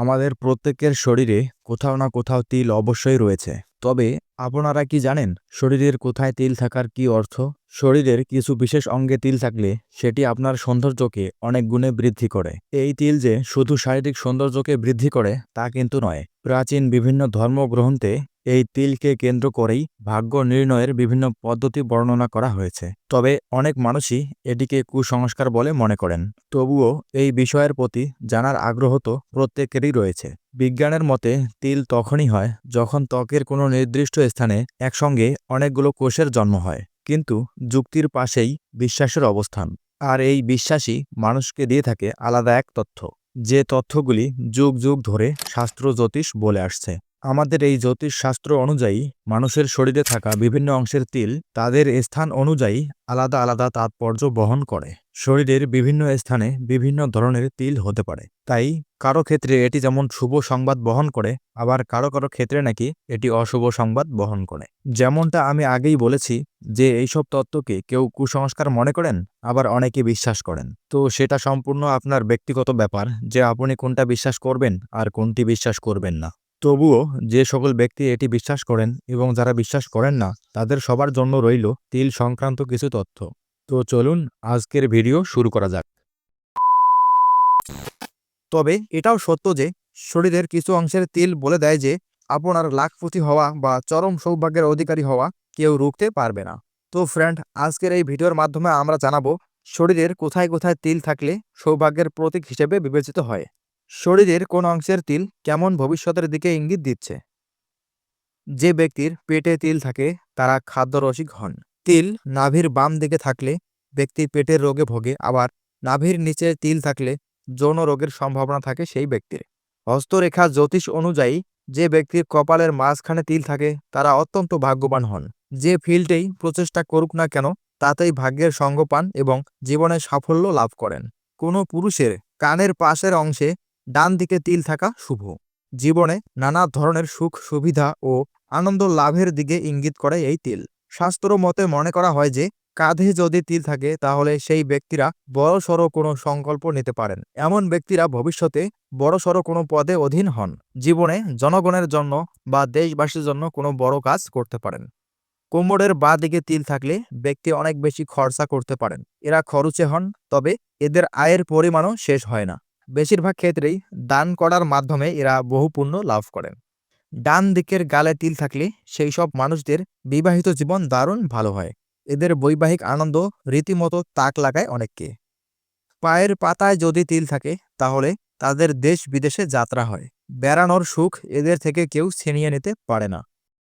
আমাদের প্রত্যেকের শরীরে কোথাও না কোথাও তিল অবশ্যই রয়েছে। তবে, আপনারা কি জানেন, শরীরের কোথায় তিল থাকার কি অর্থ? শরীরের কিছু বিশেষ অঙ্গে তিল থাকলে সেটি আপনার সৌন্দর্যকে অনেক গুণে বৃদ্ধি করে। এই তিল যে শুধু শারীরিক সৌন্দর্যকে বৃদ্ধি করে, তা কিন্তু নয়। প্রাচীন বিভিন্ন ধর্মগ্রন্থে এই তিলকে কেন্দ্র করেই ভাগ্য নির্ণয়ের বিভিন্ন পদ্ধতি বর্ণনা করা হয়েছে। তবে অনেক মানুষই এটিকে কুসংস্কার বলে মনে করেন। তবুও এই বিষয়ের প্রতি জানার আগ্রহ তো প্রত্যেকেরই রয়েছে। বিজ্ঞানের মতে তিল তখনই হয় যখন ত্বকের কোনো নির্দিষ্ট স্থানে একসঙ্গে অনেকগুলো কোষের জন্ম হয়, কিন্তু যুক্তির পাশেই বিশ্বাসের অবস্থান। আর এই বিশ্বাসই মানুষকে দিয়ে থাকে আলাদা এক তথ্য, যে তথ্যগুলি যুগ যুগ ধরে শাস্ত্র জ্যোতিষ বলে আসছে। আমাদের এই জ্যোতিষ শাস্ত্র অনুযায়ী মানুষের শরীরে থাকা বিভিন্ন অংশের তিল তাদের স্থান অনুযায়ী আলাদা আলাদা তাৎপর্য বহন করে। শরীরের বিভিন্ন স্থানে বিভিন্ন ধরনের তিল হতে পারে। তাই কারও ক্ষেত্রে এটি যেমন শুভ সংবাদ বহন করে, আবার কারও কারও ক্ষেত্রে নাকি এটি অশুভ সংবাদ বহন করে। যেমনটা আমি আগেই বলেছি যে এইসব তত্ত্বকে কেউ কুসংস্কার মনে করেন, আবার অনেকে বিশ্বাস করেন। তো সেটা সম্পূর্ণ আপনার ব্যক্তিগত ব্যাপার যে আপনি কোনটা বিশ্বাস করবেন আর কোনটি বিশ্বাস করবেন না। তবুও যে সকল ব্যক্তি এটি বিশ্বাস করেন এবং যারা বিশ্বাস করেন না, তাদের সবার জন্য রইল তিল সংক্রান্ত কিছু তথ্য। তো চলুন আজকের ভিডিও শুরু করা যাক। তবে এটাও সত্য যে, শরীরের কিছু অংশের তিল বলে দেয় যে, আপনার লাখপতি হওয়া বা চরম সৌভাগ্যের অধিকারী হওয়া কেউ রুখতে পারবে না। তো ফ্রেন্ড আজকের এই ভিডিওর মাধ্যমে আমরা জানাব, শরীরের কোথায় কোথায় তিল থাকলে সৌভাগ্যের প্রতীক হিসেবে বিবেচিত হয়। শরীরের কোন অংশের তিল কেমন ভবিষ্যতের দিকে ইঙ্গিত দিচ্ছে? যে ব্যক্তির পেটে তিল থাকে, তারা খাদ্যরসিক হন। তিল নাভির বাম দিকে থাকলে ব্যক্তি পেটের রোগে ভোগে, আবার নাভির নিচে তিল থাকলে যৌন রোগের সম্ভাবনা থাকে সেই ব্যক্তির। হস্তরেখা জ্যোতিষ অনুযায়ী, যে ব্যক্তির কপালের মাঝখানে তিল থাকে, তারা অত্যন্ত ভাগ্যবান হন। যে ফিল্ডেই প্রচেষ্টা করুক না কেন, তাতেই ভাগ্যের সঙ্গ পান এবং জীবনে সাফল্য লাভ করেন। কোনো পুরুষের কানের পাশের অংশে ডান দিকে তিল থাকা শুভ। জীবনে নানা ধরনের সুখ, সুবিধা ও আনন্দ লাভের দিকে ইঙ্গিত করে এই তিল। শাস্ত্র মতে মনে করা হয় যে, কাঁধে যদি তিল থাকে, তাহলে সেই ব্যক্তিরা বড়সড় কোনো সংকল্প নিতে পারেন। এমন ব্যক্তিরা ভবিষ্যতে বড়সড় কোনো পদে অধীন হন। জীবনে জনগণের জন্য বা দেশবাসীর জন্য কোনো বড় কাজ করতে পারেন। কোমরের বা দিকে তিল থাকলে ব্যক্তি অনেক বেশি খরচা করতে পারেন। এরা খরচে হন, তবে এদের আয়ের পরিমাণও শেষ হয় না। বেশিরভাগ ক্ষেত্রেই দান করার মাধ্যমে এরা বহু পুণ্য লাভ করেন। ডান দিকের গালে তিল থাকলে সেই সব মানুষদের বিবাহিত জীবন দারুণ ভালো হয়। এদের বৈবাহিক আনন্দ রীতিমতো তাক লাগায় অনেককে। পায়ের পাতায় যদি তিল থাকে, তাহলে তাদের দেশ বিদেশে যাত্রা হয়। বেড়ানোর সুখ এদের থেকে কেউ ছিনিয়ে নিতে পারে না।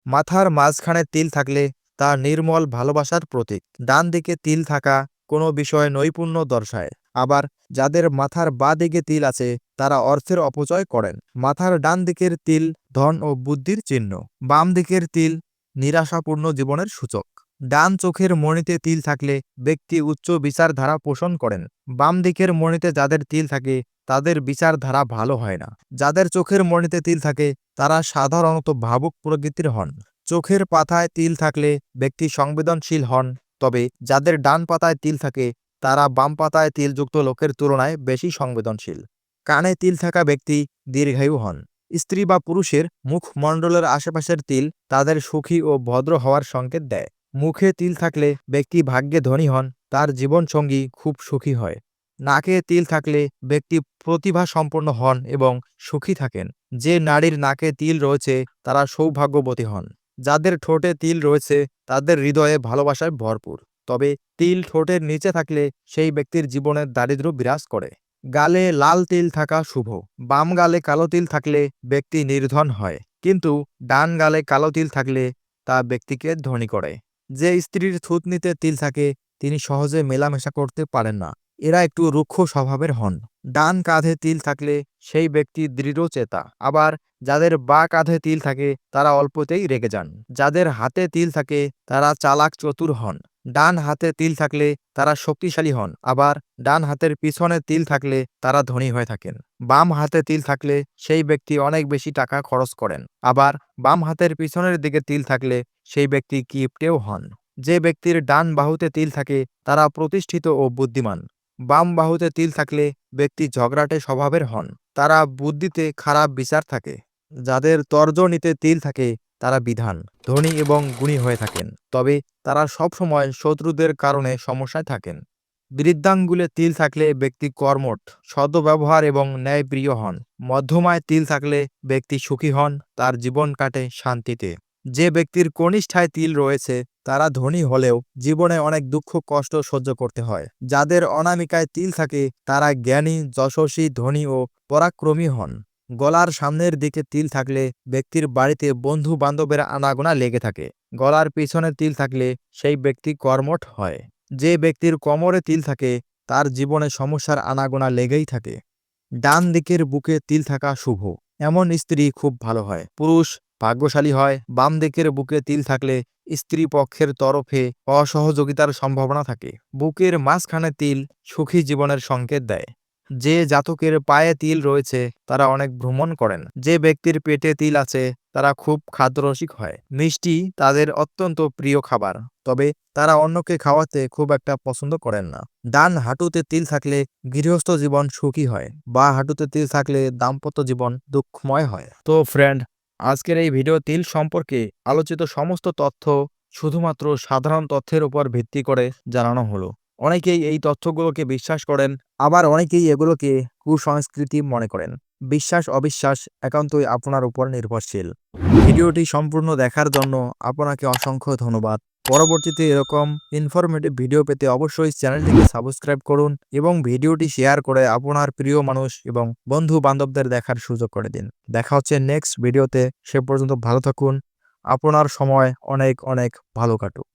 মাথার মাঝখানে তিল থাকলে তা নির্মল ভালোবাসার প্রতীক। ডান দিকে তিল থাকা কোনো বিষয়ে নৈপুণ্য দর্শায়। আবার যাদের মাথার বা দিকে তিল আছে, তারা অর্থের অপচয় করেন। মাথার ডান দিকের তিল ধন ও বুদ্ধির চিহ্ন, বাম দিকের তিল নিরাশাপূর্ণ জীবনের সূচক। ডান চোখের মণিতে তিল থাকলে ব্যক্তি উচ্চ বিচারধারা পোষণ করেন। বাম দিকের মণিতে যাদের তিল থাকে, তাদের বিচারধারা ভালো হয় না। যাদের চোখের মণিতে তিল থাকে, তারা সাধারণত ভাবুক প্রকৃতির হন। চোখের পাতায় তিল থাকলে ব্যক্তি সংবেদনশীল হন, তবে যাদের ডান পাতায় তিল থাকে তারা বাম পাতায় তিলযুক্ত লোকের তুলনায় বেশি সংবেদনশীল। কানে তিল থাকা ব্যক্তি দীর্ঘায়ু হন। স্ত্রী বা পুরুষের মুখমণ্ডলের আশেপাশের তিল তাদের সুখী ও ভদ্র হওয়ার সংকেত দেয়। মুখে তিল থাকলে ব্যক্তি ভাগ্যে ধনী হন, তার জীবনসঙ্গী খুব সুখী হয়। নাকে তিল থাকলে ব্যক্তি প্রতিভা সম্পন্ন হন এবং সুখী থাকেন। যে নারীর নাকে তিল রয়েছে, তারা সৌভাগ্যবতী হন। যাদের ঠোঁটে তিল রয়েছে, তাদের হৃদয়ে ভালোবাসায় ভরপুর। তবে তিল ঠোঁটের নিচে থাকলে সেই ব্যক্তির জীবনের দারিদ্র বিরাজ করে। গালে লাল তিল থাকা শুভ, বাম গালে কালো তিল থাকলে ব্যক্তি নির্ধন হয়, কিন্তু ডান গালে কালো তিল থাকলে তা ব্যক্তিকে ধনী করে। যে স্ত্রীর থুতনিতে তিল থাকে, তিনি সহজে মেলামেশা করতে পারেন না। এরা একটু রুক্ষ স্বভাবের হন। ডান কাঁধে তিল থাকলে সেই ব্যক্তি দৃঢ় চেতা আবার যাদের বা কাঁধে তিল থাকে, তারা অল্পতেই রেগে যান। যাদের হাতে তিল থাকে, তারা চালাক চতুর হন। ডান হাতে তিল থাকলে তারা শক্তিশালী হন, আবার ডান হাতের পিছনে তিল থাকলে তারা ধনী হয়ে থাকেন। বাম হাতে তিল থাকলে সেই ব্যক্তি অনেক বেশি টাকা খরচ করেন, আবার বাম হাতের পিছনের দিকে তিল থাকলে সেই ব্যক্তি কিপটেও হন। যে ব্যক্তির ডান বাহুতে তিল থাকে, তারা প্রতিষ্ঠিত ও বুদ্ধিমান। বাম বাহুতে তিল থাকলে ব্যক্তি ঝগড়াটে স্বভাবের হন, তারা বুদ্ধিতে খারাপ বিচার থাকে। যাদের তর্জনীতে তিল থাকে তারা বিধান, ধনী এবং গুণী হয়ে থাকেন। তবে তারা সবসময় শত্রুদের কারণে সমস্যায় থাকেন। বৃদ্ধাঙ্গুলে তিল থাকলে ব্যক্তি কর্মঠ, সদ্ব্যবহার এবং ন্যায়প্রিয় হন। মধ্যমায় তিল থাকলে ব্যক্তি সুখী হন, তার জীবন কাটে শান্তিতে। যে ব্যক্তির কনিষ্ঠায় তিল রয়েছে, তারা ধনী হলেও জীবনে অনেক দুঃখ, কষ্ট সহ্য করতে হয়। যাদের অনামিকায় তিল থাকে, তারা জ্ঞানী, যশস্বী, ধনী ও পরাক্রমী হন। গলার সামনের দিকে তিল থাকলে ব্যক্তির বাড়িতে বন্ধু বান্ধবের আনাগোনা লেগে থাকে। গলার পিছনে তিল থাকলে সেই ব্যক্তি কর্মঠ হয়। যে ব্যক্তির কোমরে তিল থাকে, তার জীবনে সমস্যার আনাগোনা লেগেই থাকে। ডান দিকের বুকে তিল থাকা শুভ। এমন স্ত্রী খুব ভালো হয়। পুরুষ ভাগ্যশালী হয়। বাম দিকের বুকে তিল থাকলে স্ত্রী পক্ষের তরফে অসহযোগিতার সম্ভাবনা থাকে। বুকের মাঝখানে তিল সুখী জীবনের সংকেত দেয়। যে জাতকের পায়ে তিল রয়েছে, তারা অনেক ভ্রমণ করেন। যে ব্যক্তির পেটে তিল আছে, তারা খুব খাদ্যরসিক হয়। মিষ্টি তাদের অত্যন্ত প্রিয় খাবার, তবে তারা অন্যকে খাওয়াতে খুব একটা পছন্দ করেন না। ডান হাঁটুতে তিল থাকলে গৃহস্থ জীবন সুখী হয়, বা হাঁটুতে তিল থাকলে দাম্পত্য জীবন দুঃখময় হয়। তো ফ্রেন্ড আজকের এই ভিডিও তিল সম্পর্কে আলোচিত সমস্ত তথ্য শুধুমাত্র সাধারণ তথ্যের উপর ভিত্তি করে জানানো হলো। অনেকেই এই তথ্যগুলোকে বিশ্বাস করেন, আবার অনেকেই এগুলোকে কুসংস্কৃতি মনে করেন। বিশ্বাস, অবিশ্বাস একান্তই আপনার উপর নির্ভরশীল। ভিডিওটি সম্পূর্ণ দেখার জন্য আপনাকে অসংখ্য ধন্যবাদ। পরবর্তীতে এরকম ইনফরমেটিভ ভিডিও পেতে অবশ্যই চ্যানেলটিকে সাবস্ক্রাইব করুন এবং ভিডিওটি শেয়ার করে আপনার প্রিয় মানুষ এবং বন্ধু বান্ধবদের দেখার সুযোগ করে দিন। দেখা হচ্ছে নেক্সট ভিডিওতে সে পর্যন্ত ভালো থাকুন। আপনার সময় অনেক অনেক ভালো কাটুক।